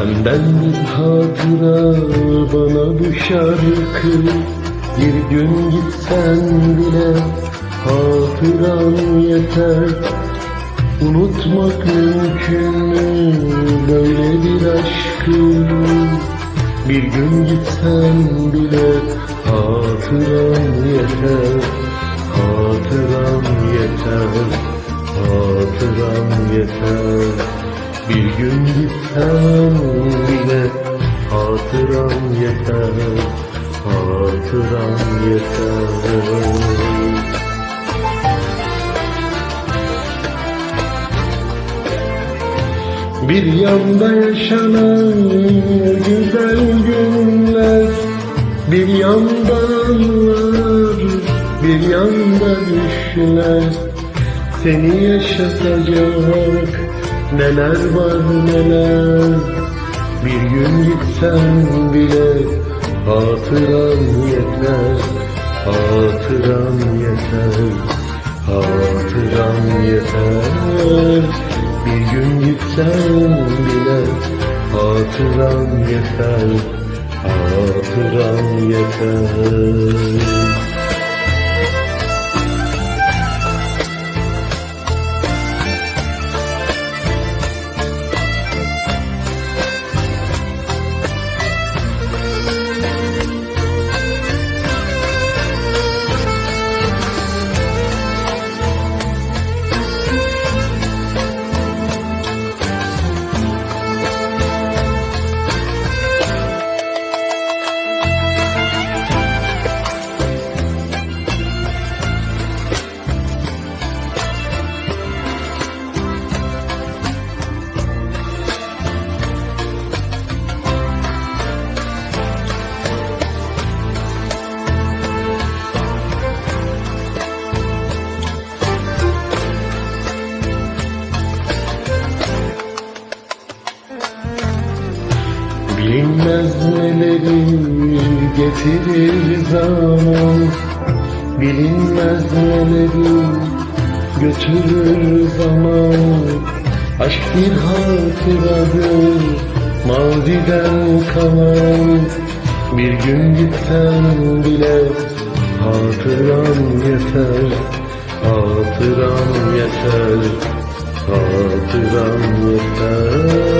Senden bir hatıra bana bu şarkı. Bir gün gitsen bile hatıran yeter. Unutmak mümkün mü? Böyle bir aşkı. Bir gün gitsen bile hatıran yeter. Hatıran yeter. Hatıran yeter Bir gün gitsen bile hatıran yeter Hatıran yeter. Bir yanda yaşanan güzel günler Bir yanda anılar, bir yanda düşler Seni yaşatacak neler var neler? Bir gün gitsen bile hatıran yeter Hatıran yeter Hatıran yeter. Bir gün gitsen bile Hatıran yeter Hatıran yeter Bilinmez neleri getirir zaman. Bilinmez neleri götürür zaman. Aşk bir hatıradır maziden kalan. Bir gün gitsen bile hatıran yeter Hatıran yeter Hatıran yeter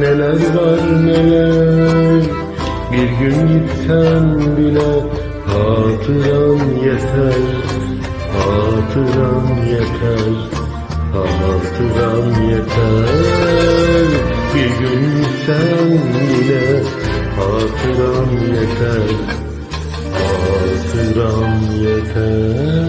neler var neler? Bir gün gitsen bile hatıran yeter Hatıran yeter Hatıran yeter. Bir gün sen bile Hatıran yeter Hatıran yeter